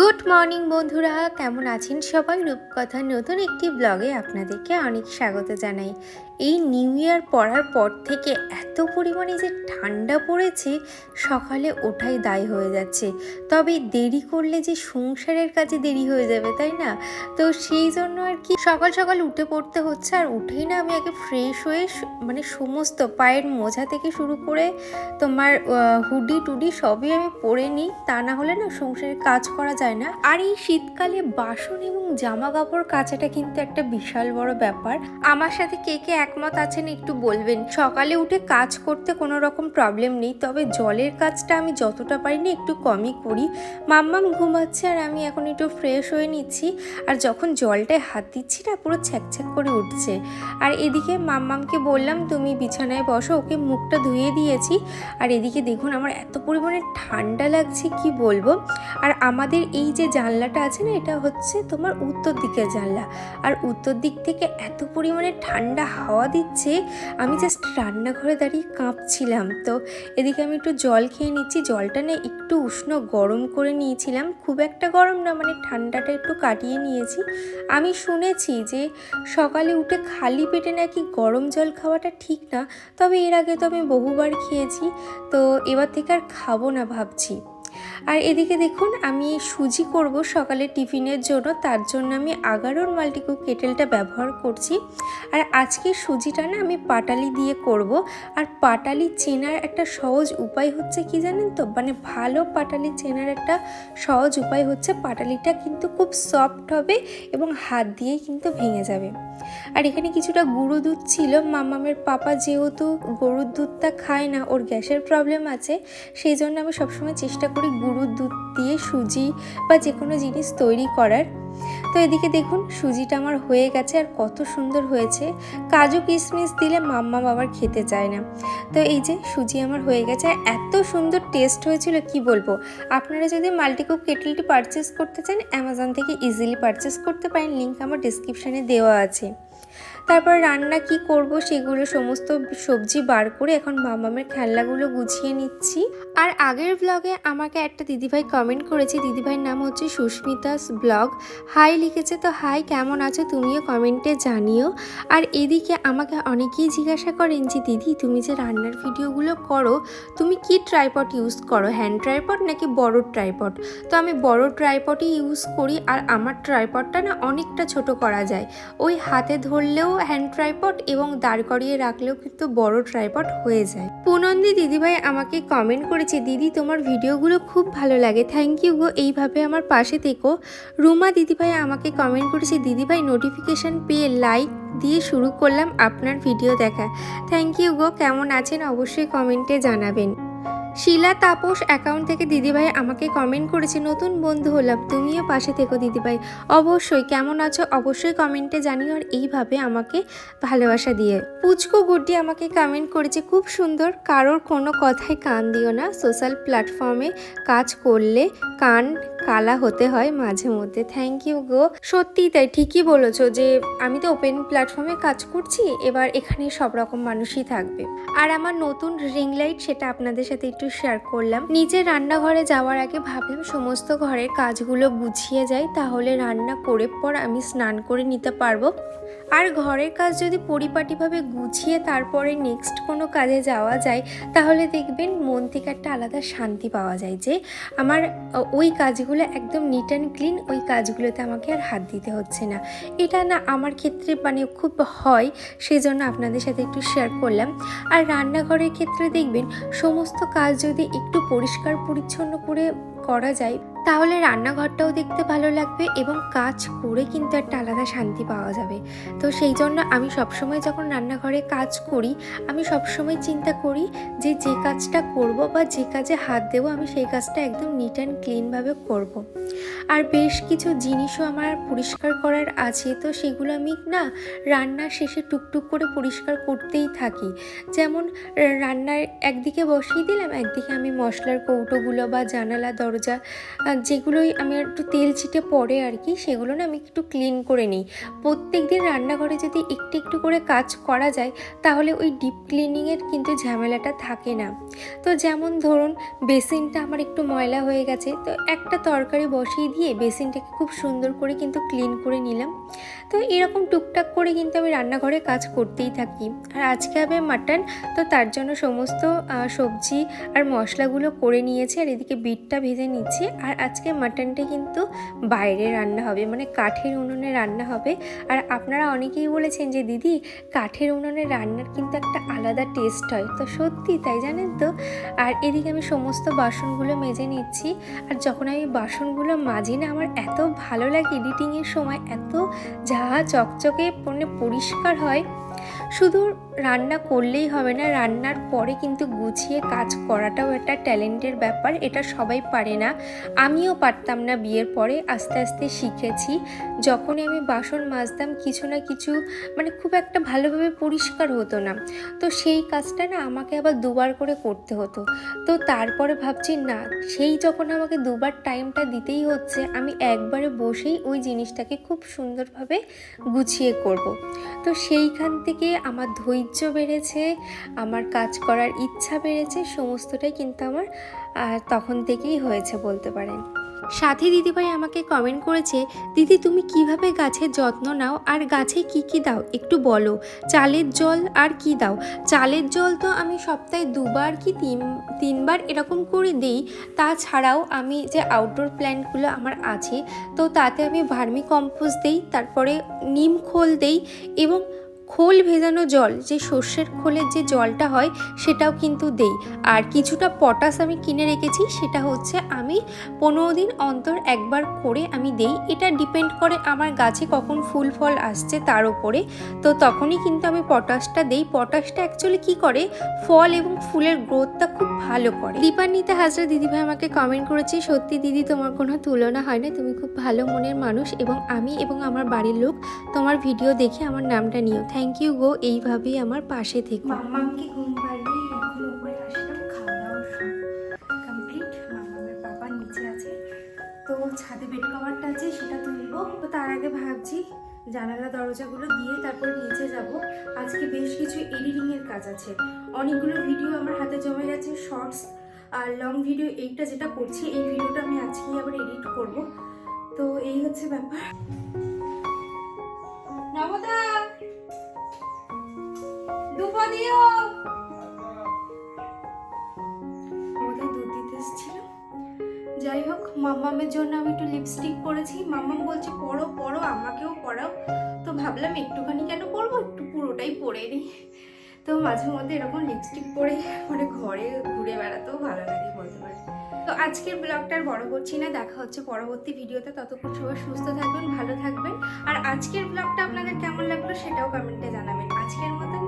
Good morning বন্ধুরা। কেমন আছেন সবাই? রূপকথার নতুন একটি ব্লগে আপনাদেরকে অনেক স্বাগত জানাই। এই নিউ ইয়ার পড়ার পর থেকে এত পরিমাণে যে ঠান্ডা পড়েছে, সকালে ওঠাই দায় হয়ে যাচ্ছে। তবে দেরি করলে যে সংসারের কাজে দেরি হয়ে যাবে, তাই না? তো সেই জন্য আর কি সকাল সকাল উঠে পড়তে হচ্ছে, আর উঠেই না আমি আগে ফ্রেশ হয়ে মানে সমস্ত পায়ের মোজা থেকে শুরু করে তোমার হুডি টুডি সবই আমি পরে নিই। তা না হলে না সংসারের কাজ করা যায় না। আর এই শীতকালে বাসন এবং জামা কাপড় কাচাটা কিন্তু একটা বিশাল বড় ব্যাপার। আমার সাথে কে কে একমত আছেন একটু বলবেন। সকালে উঠে কাজ করতে কোনো রকম প্রবলেম নেই, তবে জলের কাজটা আমি যতটা পারি না একটু কমই করি। মাম্মাম ঘুমাচ্ছে আর আমি এখন একটু ফ্রেশ হয়ে নিচ্ছি, আর যখন জলটায় হাত দিচ্ছি না, পুরো ছ্যাকছ্যাক করে উঠছে। আর এদিকে মাম্মামকে বললাম, তুমি বিছানায় বসো, ওকে মুখটা ধুয়ে দিয়েছি। আর এদিকে দেখুন আমার এত পরিমাণে ঠান্ডা লাগছে, কি বলব? আর আমাদের এই যে জানলাটা আছে না, এটা হচ্ছে তোমার উত্তর দিকের জানলা। আর উত্তর দিক থেকে এত পরিমাণে ঠান্ডা হাওয়া দিচ্ছে, আমি জাস্ট রান্নাঘরে দাঁড়িয়ে কাঁপছিলাম। তো এদিকে আমি একটু জল খেয়ে নিচ্ছি, জলটা না একটু উষ্ণ গরম করে নিয়েছিলাম, খুব একটা গরম না মানে ঠান্ডাটা একটু কাটিয়ে নিয়েছি। আমি শুনেছি যে সকালে উঠে খালি পেটে নাকি গরম জল খাওয়াটা ঠিক না, তবে এর আগে তো আমি বহুবার খেয়েছি, তো এবার থেকে আর খাব না ভাবছি। আর এদিকে দেখুন, আমি সুজি করব সকালে টিফিনের জন্য, তার জন্য আমি আগারোর মাল্টিকুক কেটেলটা ব্যবহার করছি। আর আজকে সুজিটা না আমি পাটালি দিয়ে করব। আর পাটালি চেনার একটা সহজ উপায় হচ্ছে কি জানেন তো? মানে ভালো পাটালি চেনার একটা সহজ উপায় হচ্ছে পাটালিটা কিন্তু খুব সফট হবে এবং হাত দিয়েই কিন্তু ভেঙে যাবে। আর এখানে কিছুটা গুঁড়ো দুধ ছিল। মামামের পাপা যেহেতু গরুর দুধটা খায় না, ওর গ্যাসের প্রবলেম আছে, সেই জন্য আমি সবসময় চেষ্টা করি গুঁড়োর দুধ দিয়ে সুজি বা যে কোনো জিনিস তৈরি করার। তো এদিকে দেখুন, সুজিটা আমার হয়ে গেছে আর কত সুন্দর হয়েছে। কাজু কিশমিশ দিলে মাম্মা বাবার খেতে চায় না। তো এই যে সুজি আমার হয়ে গেছে এত সুন্দর টেস্ট হয়েছিল, কি বলব? আপনারা যদি মাল্টিকুক কেটলটি পারচেস করতে চান অ্যামাজন থেকে ইজিলি পারচেস করতে পারেন। লিঙ্ক আমার ডিসক্রিপশানে দেওয়া আছে। তারপর রান্না কি করব সেগুলো সমস্ত সবজি বার করে এখন মামামের খেলনাগুলো গুছিয়ে নিচ্ছি। আর আগের ব্লগে আমাকে একটা দিদিভাই কমেন্ট করেছে, দিদিভাইয়ের নাম হচ্ছে সুস্মিতাস ব্লগ হাই লিখেছে, তো হাই কেমন আছো? তুমিও কমেন্টে জানিও। আর এদিকে আমাকে অনেকেই জিজ্ঞাসা করেন যে, দিদি, তুমি যে রান্নার ভিডিওগুলো করো, তুমি কি ট্রাইপড ইউজ করো? হ্যান্ড ট্রাইপড নাকি বড় ট্রাইপড তো আমি বড় ট্রাইপডই ইউজ করি, আর আমার ট্রাইপডটা না অনেকটা ছোট করা যায়। ওই হাতে ধরলেও হ্যান্ড ট্রাইপড এবং দাঁড় করিয়ে রাখলেও কিন্তু বড় ট্রাইপড হয়ে যায়। পুনন্দি দিদিভাই আমাকে কমেন্ট করেছে, দিদি, তোমার ভিডিওগুলো খুব ভালো লাগে। থ্যাংক ইউ গো, এইভাবে আমার পাশে থেকো। রুমা দিদিভাই আমাকে কমেন্ট করেছে, দিদিভাই নোটিফিকেশান পেয়ে লাইক দিয়ে শুরু করলাম আপনার ভিডিও দেখা। থ্যাংক ইউ গো, কেমন আছেন অবশ্যই কমেন্টে জানাবেন। শিলা, তাপস অ্যাকাউন্ট থেকে দিদিভাই আমাকে কমেন্ট করেছে, নতুন বন্ধু হলাম, তুমিও পাশে থেকো দিদিভাই। অবশ্যই, কেমন আছো অবশ্যই কমেন্টে জানিও আর এইভাবে আমাকে ভালোবাসা দিয়ে। পুচকো গুড্ডি আমাকে কমেন্ট করেছে, খুব সুন্দর, কারোর কোনো কথায় কান দিও না। সোশ্যাল প্ল্যাটফর্মে কাজ করলে কান কালা হতে হয় মাঝে মধ্যে। থ্যাংক ইউ গো। সত্যিই তাই, ঠিকই বলেছ যে আমি তো ওপেন প্ল্যাটফর্মে কাজ করছি, এবার এখানে সব রকম মানুষই থাকবে। আর আমার নতুন রিং লাইট সেটা আপনাদের সাথে একটু শেয়ার করলাম। নিজের রান্নাঘরে যাওয়ার আগে ভাবলাম সমস্ত ঘরের কাজগুলো গুছিয়ে যাই, তাহলে রান্না করে পর আমি স্নান করে নিতে পারব। আর ঘরের কাজ যদি পরিপাটিভাবে গুছিয়ে তারপরে নেক্সট কোনো কাজে যাওয়া যায়, তাহলে দেখবেন মন থেকে একটা আলাদা শান্তি পাওয়া যায় যে আমার ওই কাজগুলো একদম নিট অ্যান্ড ক্লিন ওই কাজগুলোতে আমাকে আর হাত দিতে হচ্ছে না। এটা না আমার ক্ষেত্রে মানে খুব হয় সেই জন্য আপনাদের সাথে একটু শেয়ার করলাম। আর রান্নাঘরের ক্ষেত্রে দেখবেন, সমস্ত কাজ যদি একটু পরিষ্কার পরিচ্ছন্ন করে করা যায় তাহলে রান্নাঘরটাও দেখতে ভালো লাগবে এবং কাজ করে কিন্তু একটা আলাদা শান্তি পাওয়া যাবে তো সেই জন্য আমি সবসময় যখন রান্নাঘরে কাজ করি, আমি সবসময় চিন্তা করি যে যে কাজটা করব বা যে কাজে হাত দেবো, আমি সেই কাজটা একদম নিট অ্যান্ড ক্লিনভাবে করব। আর বেশ কিছু জিনিসও আমার পরিষ্কার করার আছে, তো সেগুলো আমি না রান্নার শেষে টুকটুক করে পরিষ্কার করতেই থাকি যেমন রান্নার একদিকে বসিয়ে দিলাম, একদিকে আমি মশলার কৌটোগুলো বা জানালা, দরজা যেগুলোই আমি একটু তেল ছিটে পড়ে আর কি, সেগুলো না আমি একটু ক্লিন করে নিই। প্রত্যেক দিন রান্নাঘরে যদি একটু একটু করে কাজ করা যায়, তাহলে ওই ডিপ ক্লিনিংয়ের কিন্তু ঝামেলাটা থাকে না। তো যেমন ধরুন, বেসিনটা আমার একটু ময়লা হয়ে গেছে, তো একটা তরকারি বসিয়ে দিয়ে বেসিনটাকে খুব সুন্দর করে কিন্তু ক্লিন করে নিলাম। তো এরকম টুকটাক করে কিন্তু আমি রান্নাঘরে কাজ করতেই থাকি। আর আজকে হবে মাটন তো তার জন্য সমস্ত সবজি আর মশলাগুলো করে নিয়েছি, আর এদিকে বিটটা ভেজে নিচ্ছি। আর আজকে মাটনটি কিন্তু বাইরে রান্না হবে মানে কাঠের উনুনে রান্না হবে। আর আপনারা অনেকেই বলেছেন যে, দিদি, কাঠের উনুনে রান্নার কিন্তু একটা আলাদা টেস্ট হয়। তো সত্যি তাই জানেন তো? আর এদিকে আমি সমস্ত বাসনগুলো মেজে নিচ্ছি। আর যখন আমি বাসনগুলো মাজি না, আমার এত ভালো লাগে এডিটিংয়ের সময়, এত যা চকচকে মানে পরিষ্কার হয়। শুধু রান্না করলেই হবে না, রান্নার পরে কিন্তু গুছিয়ে কাজ করাটাও একটা ট্যালেন্টের ব্যাপার, এটা সবাই পারে না। আমিও পারতাম না বিয়ের পরে, আস্তে আস্তে শিখেছি। যখনই আমি বাসন মাজতাম, কিছু না কিছু মানে খুব একটা ভালোভাবে পরিষ্কার হতো না। তো সেই কাজটা না আমাকে আবার দুবার করে করতে হতো। তো তারপরে ভাবছি, না, সেই যখন আমাকে দুবার টাইমটা দিতেই হচ্ছে, আমি একবারে বসেই ওই জিনিসটাকে খুব সুন্দরভাবে গুছিয়ে করব। তো সেইখান থেকে আমার ধৈর্য বেড়েছে, আমার কাজ করার ইচ্ছা বেড়েছে, সমস্তটাই কিন্তু আমার তখন থেকেই হয়েছে বলতে পারেন। সাথী দিদিভাই আমাকে কমেন্ট করেছে, দিদি, তুমি কীভাবে গাছের যত্ন নাও আর গাছে কি কি দাও? একটু বলো, চালের জল আর কি দাও? চালের জল তো আমি সপ্তাহে দুবার কি তিন, তিনবার এরকম করে দিই, তাছাড়াও আমি যে আউটডোর প্ল্যান্টগুলো আমার আছে, তো তাতে আমি ভার্মি কম্পোস্ট দিই, তারপরে নিম খোল দেই এবং খোল ভেজানো জল, যে সর্ষের খোলের যে জলটা হয় সেটাও কিন্তু দেই। আর কিছুটা পটাশ আমি কিনে রেখেছি, সেটা হচ্ছে আমি পনেরো দিন অন্তর একবার করে আমি দেই। এটা ডিপেন্ড করে আমার গাছে কখন ফুল ফল আসছে তার উপরে। তো তখনই কিন্তু আমি পটাশটা দেই। পটাশটা অ্যাকচুয়ালি কি করে? ফল এবং ফুলের গ্রোথটা খুব ভালো করে। দীপান্বিতা হাজরা, দিদিভাই আমাকে কমেন্ট করেছে, সত্যি দিদি, তোমার কোনো তুলনা হয় না। তুমি খুব ভালো মনের মানুষ এবং আমি এবং আমার বাড়ির লোক। তোমার ভিডিও দেখে আমার নামটা নিও। থ্যাংক ইউ গো, এইভাবেই আমার পাশে থেকে। মাম্মামকে ঘুম পাড়িয়ে এখন উপরে আসলাম খাওয়া দাওয়া কমপ্লিট মাম্মামের পাপা নিচে আছে, তো ছাদে বেড কভারটা আছে, সেটা তুলবো। তো তার আগে ভাবছি জানালা দরজাগুলো দিয়ে তারপরে নিচে যাব। আজকে বেশ কিছু এডিটিং এর কাজ আছে। অনেকগুলো ভিডিও আমার হাতে জমে গেছে শর্টস আর লং ভিডিও এইটা যেটা করছি, এই ভিডিওটা আমি আজকেই আবার এডিট করব। তো এই হচ্ছে ব্যাপার। দুপা দিও। আমাদের দুধ দিতে এসেছিল। যাই হোক, মাম্মামের জন্য আমি একটু লিপস্টিক পরেছি। মাম্মাম বলছে পড়ো পড়ো আমাকেও পড়াও তো ভাবলাম, একটুখানি কেন পরবো? একটু পুরোটাই পরে নিই তো মাঝে মধ্যে এরকম লিপস্টিক পরে মানে ঘরে ঘুরে বেড়াতেও ভালো লাগে বলতে পারি। তো আজকের ব্লগটা আর বড় করছি না। দেখা হচ্ছে পরবর্তী ভিডিওতে। ততক্ষণ সবাই সুস্থ থাকবেন, ভালো থাকবেন। আর আজকের ব্লগটা আপনাদের কেমন লাগল সেটাও কমেন্টে জানাবেন। আজকের টাটা